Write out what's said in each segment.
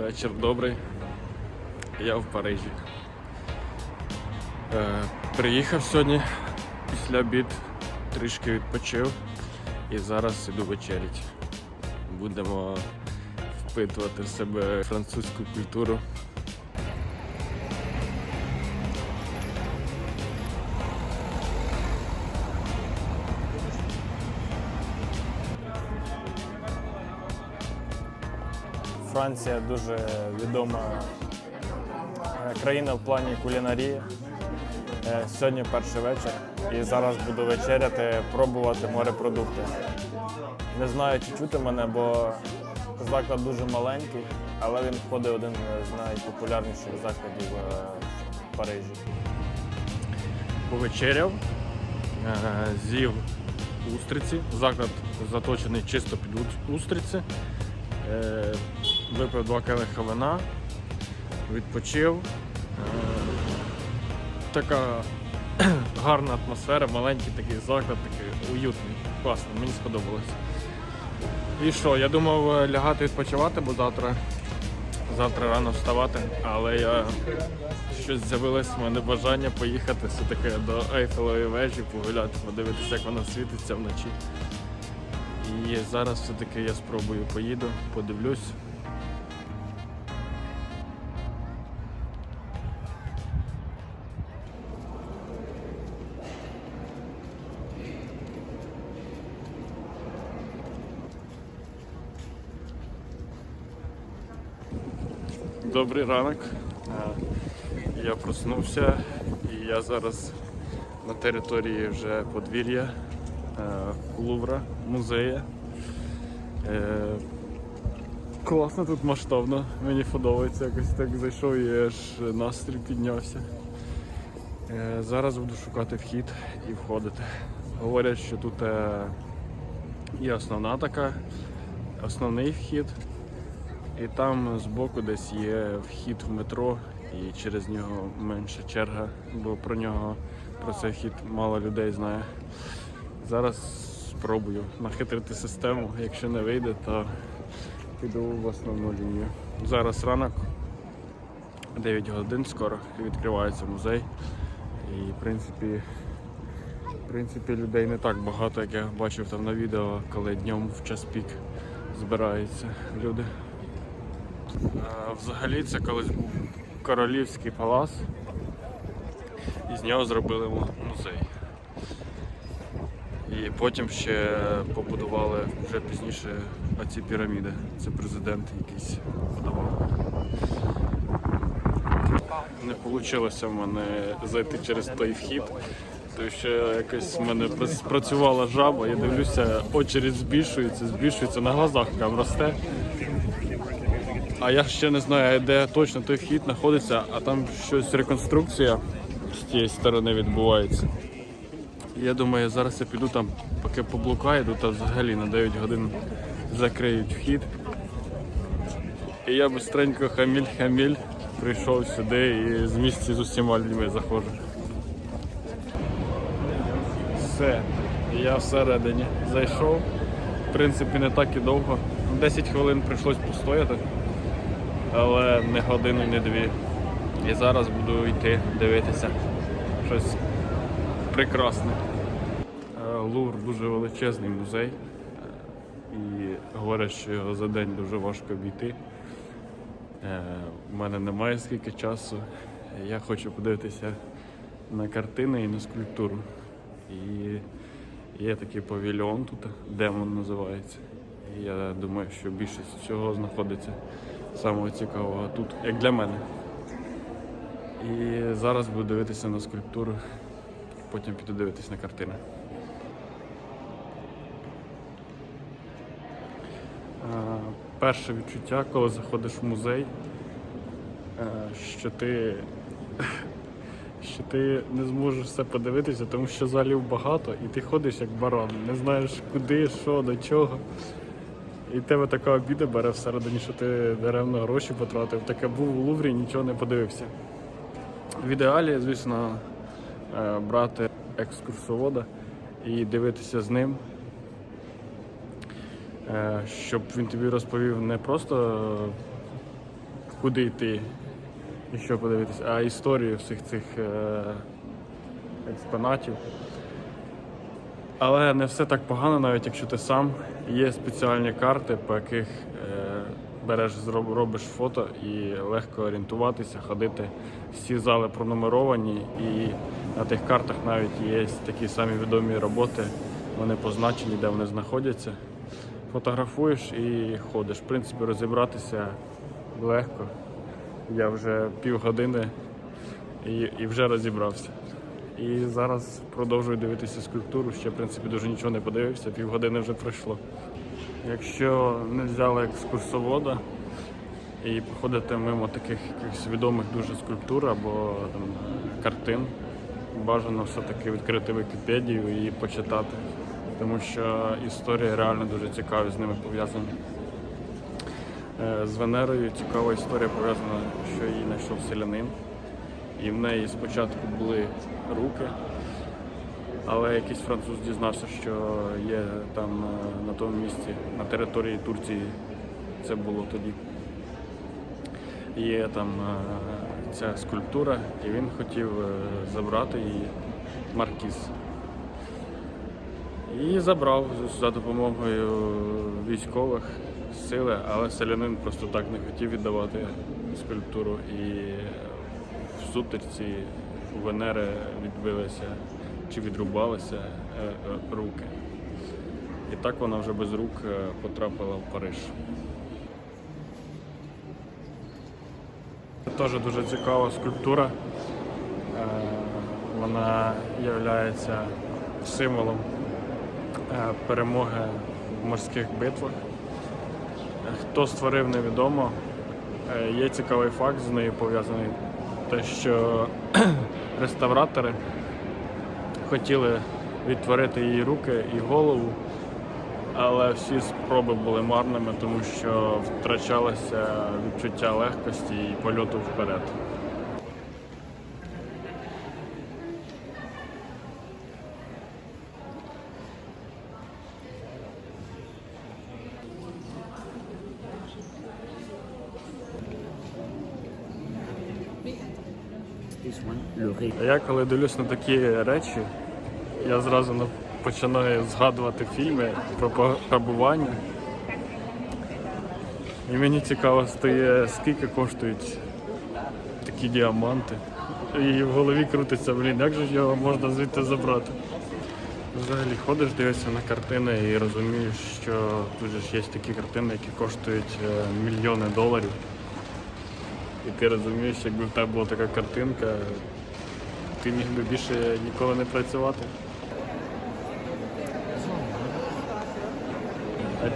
Вечір добрий. Я в Парижі. Е, приїхав сьогодні після обід, трішки відпочив і зараз іду вечерять. Будемо впитувати в себе французьку культуру. Франція дуже відома е, країна в плані кулінарії. Е, Сьогодні перший вечір і зараз буду вечеряти, пробувати морепродукти. Не знаю, чи чути мене, бо заклад дуже маленький, але він входить один з найпопулярніших закладів е, в Парижі. Повечеряв, з'їв устриці. Заклад заточений чисто під устриці. Випив два келиха вина, відпочив. Е, Така гарна атмосфера, маленький такий заклад, такий уютний, класно, мені сподобалось. І що, я думав е, лягати відпочивати, бо завтра, завтра рано вставати, але я щось з'явилось в мене бажання поїхати все-таки до Ейфелевої вежі, погуляти, подивитися, як вона світиться вночі. І зараз все-таки я спробую поїду, подивлюсь. Добрий ранок. Е, Я проснувся і я зараз на території вже подвір'я е, Лувра, музею. Е, Класно тут масштабно, мені подобається, якось так зайшов і аж настрій піднявся. Зараз буду шукати вхід і входити. Говорять, що тут є основна така, основний вхід. І там збоку десь є вхід в метро, і через нього менша черга, бо про нього, про цей вхід мало людей знає. Зараз спробую нахитрити систему. Якщо не вийде, то піду в основну лінію. Зараз ранок, 9 годин скоро відкривається музей. І в принципі, в принципі людей не так багато, як я бачив там на відео, коли днем в час пік збираються люди. А, Взагалі це колись був королівський палац. І з нього зробили музей. І потім ще побудували вже пізніше оці піраміди. Це президент якийсь будував. Не вийшло в мене зайти через той вхід. Тому що якось в мене спрацювала жаба, я дивлюся, очередь збільшується, збільшується, на глазах прям росте. А я ще не знаю, де точно той вхід знаходиться, а там щось реконструкція з тієї сторони відбувається. Я думаю, зараз я піду там, поки поблукаю, то взагалі на 9 годин закриють вхід. І я быстренько хаміль-хаміль прийшов сюди і з місця з усіма людьми заходжу. Все, я всередині зайшов. В принципі, не так і довго. 10 хвилин прийшлось постояти але не годину, не дві. І зараз буду йти дивитися щось прекрасне. Е, Лувр дуже величезний музей. е, І говорять, що його за день дуже важко обійти. У мене немає скільки часу. Я хочу подивитися на картини і на скульптуру. І є такий павільйон тут, демон називається. І я думаю, що більшість всього знаходиться самого цікавого тут, як для мене. І зараз буду дивитися на скульптуру, потім піду дивитися на картини. Е, Перше відчуття, коли заходиш в музей, е, що ти, що ти не зможеш все подивитися, тому що залів багато і ти ходиш як баран, не знаєш куди, що, до чого. І тебе така обіда бере всередині, що ти даремно гроші потратив. Таке був у Луврі, нічого не подивився. В ідеалі, звісно, е, брати екскурсовода і дивитися з ним, е, щоб він тобі розповів не просто куди йти і що подивитися, а історію всіх цих е, експонатів. Але не все так погано, навіть якщо ти сам. Є спеціальні карти, по яких е, береш, робиш фото і легко орієнтуватися, ходити. Всі зали пронумеровані, і на тих картах навіть є такі самі відомі роботи. Вони позначені, де вони знаходяться. Фотографуєш і ходиш. В принципі, розібратися легко. Я вже півгодини і, і вже розібрався. І зараз продовжую дивитися скульптуру. Ще в принципі дуже нічого не подивився, півгодини вже пройшло. Якщо не взяли екскурсовода і походите мимо таких якихось відомих дуже скульптур або там, картин, бажано все-таки відкрити Вікіпедію і почитати, тому що історія реально дуже цікава з ними пов'язана. Е, З Венерою цікава історія пов'язана, що її знайшов селянин. І в неї спочатку були руки, але якийсь француз дізнався, що є там е, на тому місці, на території Турції, це було тоді. Є там е, ця скульптура, і він хотів е, забрати її маркіз. І забрав за допомогою військових сили, але селянин просто так не хотів віддавати скульптуру. І сутичці у Венери відбилися чи відрубалися е, е, руки. І так вона вже без рук е, потрапила в Париж. Теж дуже цікава скульптура. Вона є символом перемоги в морських битвах. Хто створив, невідомо. Є цікавий факт з нею пов'язаний. Те, що реставратори хотіли відтворити її руки і голову, але всі спроби були марними, тому що втрачалося відчуття легкості і польоту вперед. Я коли дивлюсь на такі речі, я зразу починаю згадувати фільми про пограбування. І мені цікаво стає, скільки коштують такі діаманти. І в голові крутиться, блін, як же його можна звідти забрати. Взагалі ходиш, дивишся на картини і розумієш, що тут ж є такі картини, які коштують е, мільйони доларів. І ти розумієш, якби в тебе була така картинка, ти міг би більше ніколи не працювати.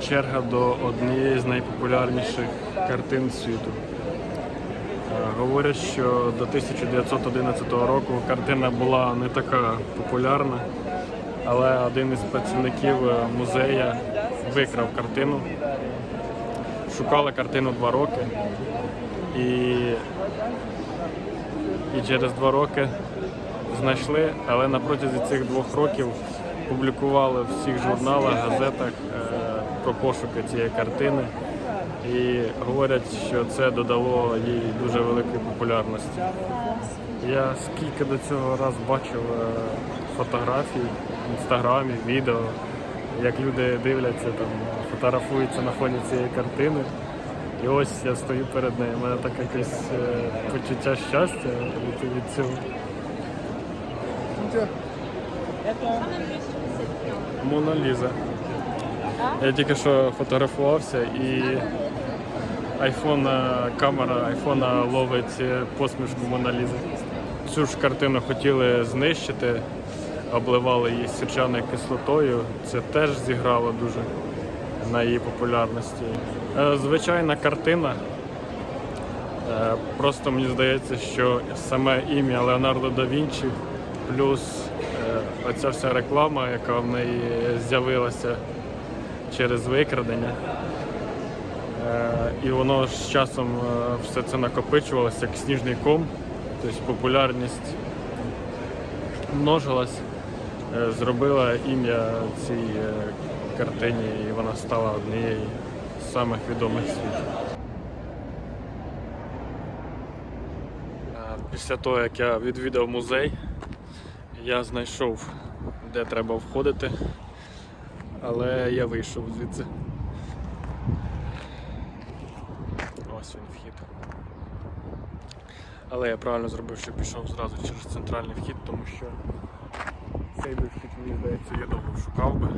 Черга до однієї з найпопулярніших картин світу. Е, Говорять, що до 1911 року картина була не така популярна, але один із працівників е, музея викрав картину. Шукали картину два роки. І, і через два роки знайшли, але на протязі цих двох років публікували в всіх журналах, газетах е, про пошуки цієї картини. І говорять, що це додало їй дуже великої популярності. Я скільки до цього раз бачив е, фотографій в інстаграмі, відео, як люди дивляться, там, фотографуються на фоні цієї картини. І ось я стою перед нею. У мене таке якесь е, почуття щастя від, від цього. Мона Ліза. Я тільки що фотографувався і айфон, е, камера айфона ловить посмішку Мона Лізи. Цю ж картину хотіли знищити, обливали її сірчаною кислотою. Це теж зіграло дуже на її популярності. Е, Звичайна картина. Е, Просто мені здається, що саме ім'я Леонардо да Вінчі, плюс е, оця вся реклама, яка в неї з'явилася через викрадення. Е, І воно з часом е, все це накопичувалося як сніжний ком, тобто популярність множилась, зробила ім'я цій картині, і вона стала однією з самих відомих в. Після того, як я відвідав музей, я знайшов, де треба входити, але я вийшов звідси. Ось він вхід. Але я правильно зробив, що пішов зразу через центральний вхід, тому що цей би вхід, мені здається, я довго шукав би.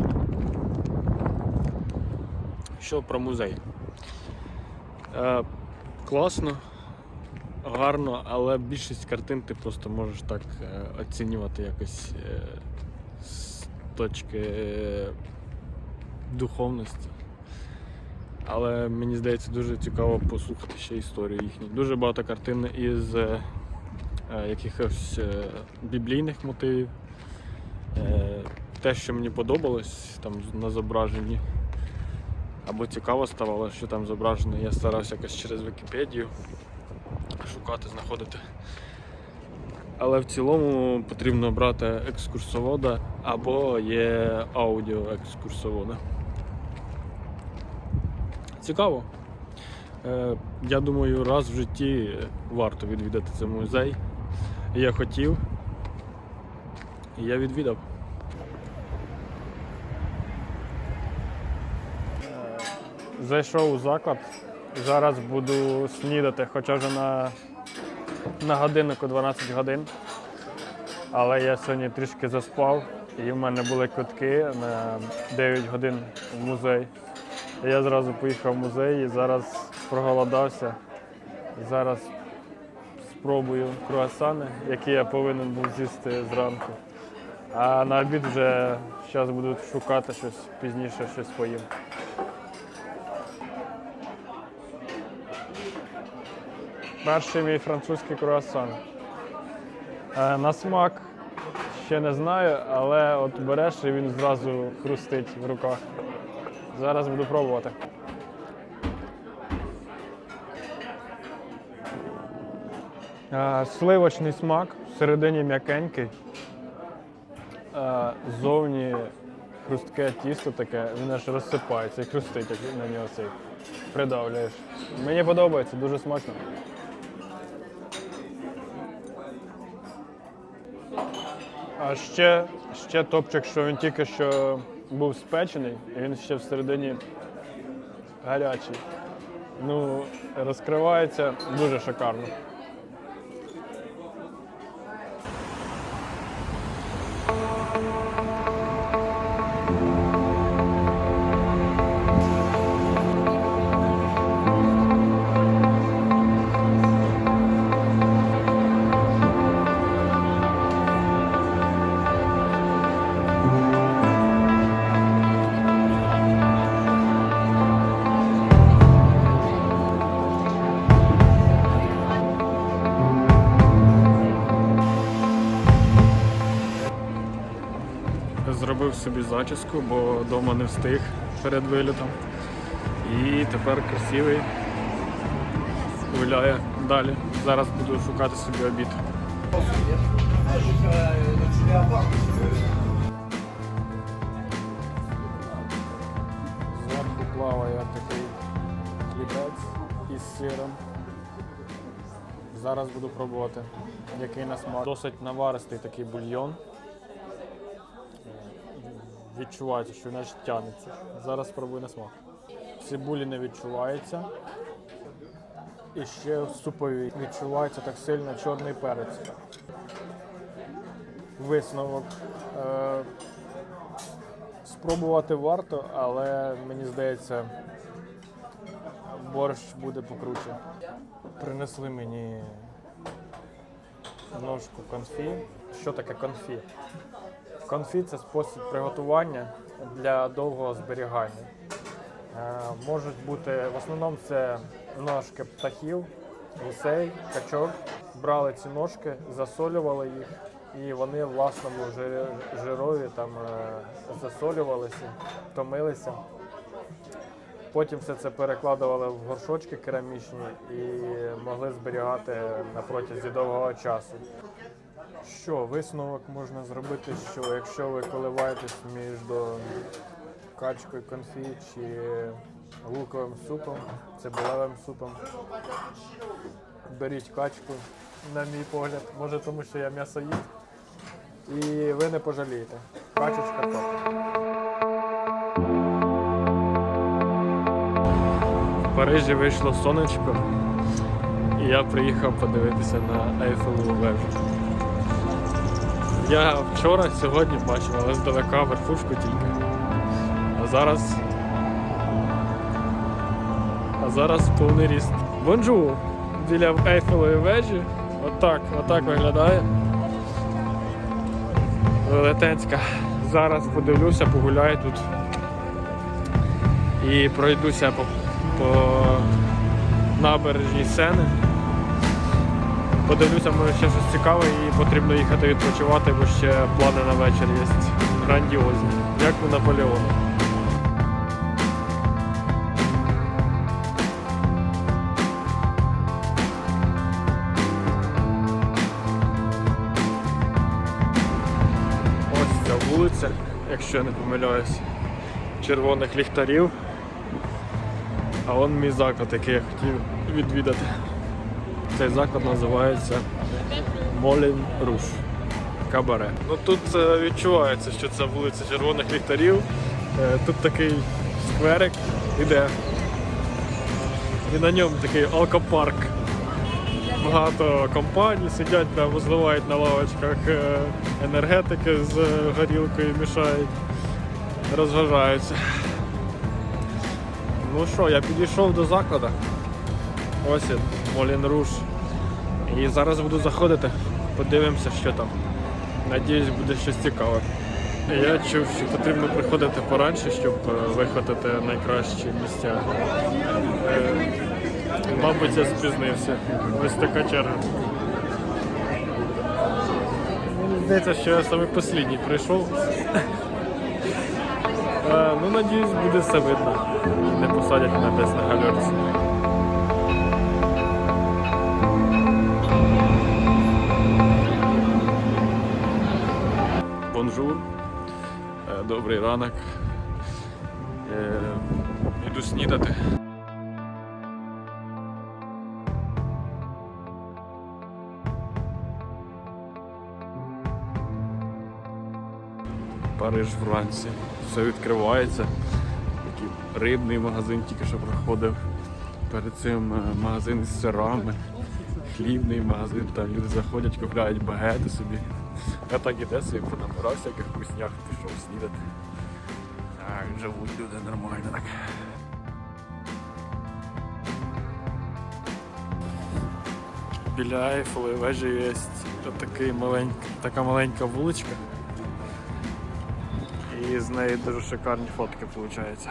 Що про музей? Е, класно, гарно, але більшість картин ти просто можеш так е, оцінювати якось е, з точки е, духовності. Але мені здається дуже цікаво послухати ще історію їхню. Дуже багато картин із якихось біблійних мотивів. Те, що мені подобалось там на зображенні, або цікаво ставало, що там зображено, я старався якось через Вікіпедію шукати, знаходити. Але в цілому потрібно брати екскурсовода або є аудіо екскурсовода. Цікаво. Е, Я думаю, раз в житті варто відвідати цей музей. Я хотів, і я відвідав. Зайшов у заклад. Зараз буду снідати, хоча вже на, на годиннику 12 годин. Але я сьогодні трішки заспав, і в мене були квитки на 9 годин в музей. Я зразу поїхав в музей і зараз проголодався. Зараз спробую круасани, які я повинен був з'їсти зранку. А на обід вже зараз буду шукати щось пізніше, щось поїм. Перший мій французький круасан. Е, На смак ще не знаю, але от береш і він зразу хрустить в руках. Зараз буду пробувати. Е, Сливочний смак, всередині м'якенький. Е, Ззовні хрустке тісто таке, він аж розсипається і хрустить, як на нього цей придавлюєш. Мені подобається, дуже смачно. А ще, ще топчик, що він тільки що був спечений, і він ще всередині гарячий. Ну, розкривається дуже шикарно. Собі бо вдома не встиг перед вилітом. І тепер красивий гуляє далі. Зараз буду шукати собі обід. Зверху плаває такий хлібець із сиром. Зараз буду пробувати, який на смак. Досить наваристий такий бульйон. Відчувається, що він аж тянеться. Зараз спробую на смак. Цибулі не відчувається. І ще в супові відчувається так сильно чорний перець. Висновок. Е, Спробувати варто, але мені здається, борщ буде покруче. Принесли мені ножку конфі. Що таке конфі? Конфі це спосіб приготування для довгого зберігання. Е, можуть бути в основному це ножки птахів, гусей, качок. Брали ці ножки, засолювали їх, і вони в власному жирові там е, засолювалися, томилися. Потім все це перекладували в горшочки керамічні і могли зберігати на протязі довгого часу. Що, висновок можна зробити, що якщо ви коливаєтесь між качкою конфі чи луковим супом, цибулевим супом, беріть качку, на мій погляд. Може тому, що я м'ясоїд. І ви не пожалієте. Качечка топ. В Парижі вийшло сонечко, і я приїхав подивитися на Ейфелеву вежу. Я вчора, сьогодні бачив, але здалека верхушку тільки. А зараз. А зараз повний ріст. Бонжу! Біля Ейфелевої вежі. Отак, отак виглядає. Велетенська. Зараз подивлюся, погуляю тут. І пройдуся по, по набережній Сени. Подивлюся, може ще щось цікаве і потрібно їхати відпочивати, бо ще плани на вечір є грандіозні, як у Наполеона. Ось ця вулиця, якщо я не помиляюсь, червоних ліхтарів. А он мій заклад, який я хотів відвідати. Цей заклад називається Молін Руш. Кабаре. Ну тут е, відчувається, що це вулиця червоних ліхтарів. Е, Тут такий скверик іде. І на ньому такий алкопарк. Багато компаній сидять, прямо зливають на лавочках е, енергетики з горілкою, мішають, розважаються. Ну що, я підійшов до закладу. Ось він, Молін Руш. І зараз буду заходити, подивимося, що там. Надіюсь, буде щось цікаве. Я чув, що потрібно приходити поранше, щоб е, вихватити найкращі місця. Е, Мабуть, я спізнився. Ось така черга. Мені здається, що я саме останній прийшов. Е, Ну, надіюсь, буде все видно. Не посадять мене десь на гальорці. Добрий ранок. Е, Іду снідати. Париж вранці. Все відкривається. Такий рибний магазин тільки що проходив. Перед цим е, магазин з сирами, хлібний магазин, там люди заходять, купляють багети собі. Я так іде собі понабирав всяких вкуснях, пішов снідати. Так, живуть люди нормально так. Біля Ейфелевої вежі є такий маленька, така маленька вуличка. І з неї дуже шикарні фотки виходять.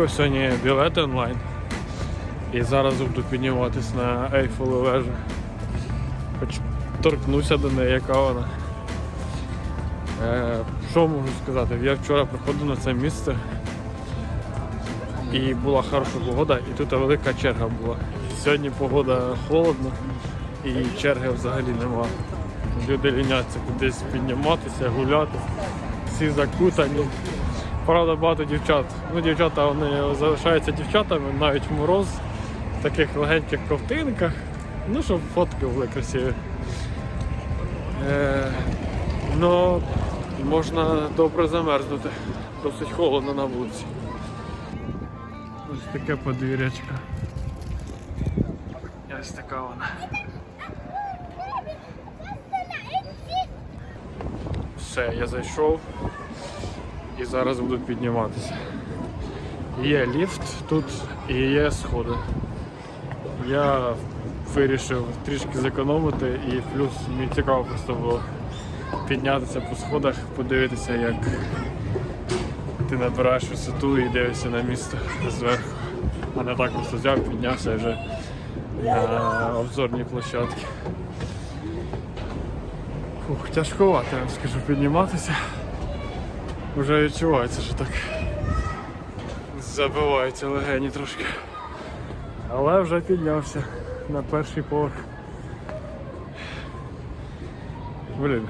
Купив сьогодні білети онлайн і зараз буду підніматися на Ейфелеву вежу. Хоч торкнуся до неї, яка вона. Е, що можу сказати? Я вчора приходив на це місце і була хороша погода, і тут велика черга була. Сьогодні погода холодна і черги взагалі нема. Люди ліняться кудись підніматися, гуляти, всі закутані. Правда, багато дівчат. Ну, дівчата вони залишаються дівчатами навіть в мороз, в таких легеньких ковтинках. Ну, щоб фотки були красиві. Е, ну, можна добре замерзнути. Досить холодно на вулиці. Ось таке подвір'ячка. Ось така вона. Все, я зайшов і зараз буду підніматися. Є ліфт тут і є сходи. Я вирішив трішки зекономити і плюс мені цікаво просто було піднятися по сходах, подивитися, як ти набираєш висоту і дивишся на місто зверху. А не так просто взяв, піднявся вже на обзорній площадці. Фух, тяжковато, я вам скажу, підніматися. Вже відчувається, що так забиваються легені трошки. Але вже піднявся на перший поверх. Блін.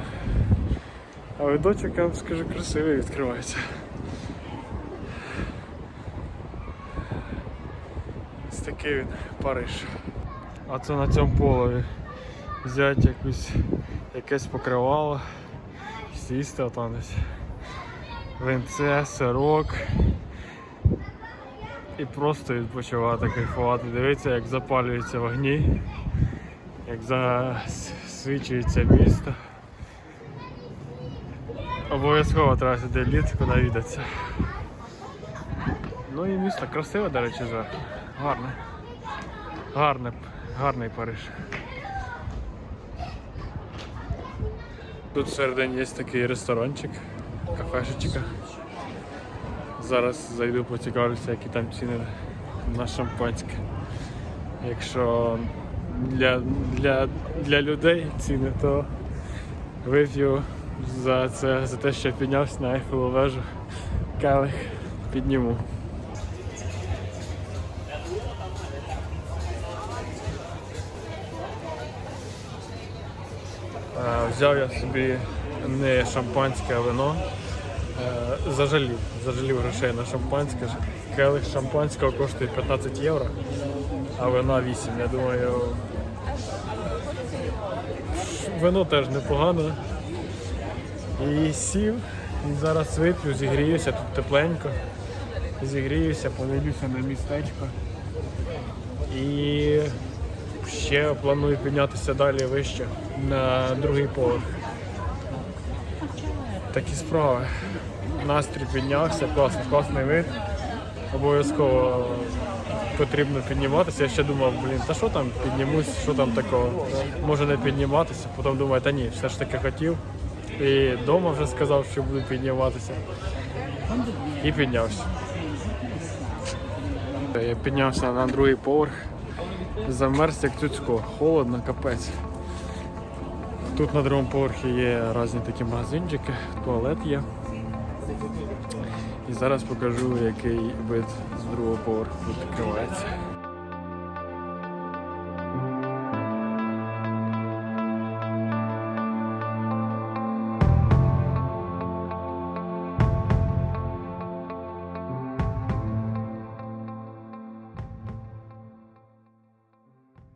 А видочок, я вам скажу, красивий відкривається. Ось такий він Париж. А це на цьому полові взяти якусь якесь покривало, сісти а десь. Винце, сирок. І просто відпочивати, кайфувати. Дивитися, як запалюються вогні, як засвічується місто. Обов'язково треба сюди літку навідатися. Ну і місто красиве, до речі, зверху. Гарне. Гарне, гарний Париж. Тут всередині є такий ресторанчик, кафешечка. Зараз зайду поцікавлюся, які там ціни на шампанське. Якщо для, для, для людей ціни, то вип'ю за це, за те, що я піднявся на Ейфелеву вежу, келих підніму. Е, Взяв я собі не шампанське, а вино. Е, Зажалів, зажалів грошей на шампанське. Келих шампанського коштує 15 євро, а вина 8. Я думаю, вино теж непогано. І сів, і зараз вип'ю, зігріюся, тут тепленько. Зігріюся, подивлюся на містечко. І ще планую піднятися далі вище на другий поверх. Такі справи. Настрій піднявся, класний, класний вид. Обов'язково потрібно підніматися. Я ще думав, блін, та що там піднімусь, що там такого, може не підніматися. Потім думаю, та ні, все ж таки хотів. І вдома вже сказав, що буду підніматися. І піднявся. Я піднявся на другий поверх. Замерз як цюцько, холодно, капець. Тут на другому поверхі є різні такі магазинчики, туалет є. І зараз покажу, який вид з другого поверху відкривається.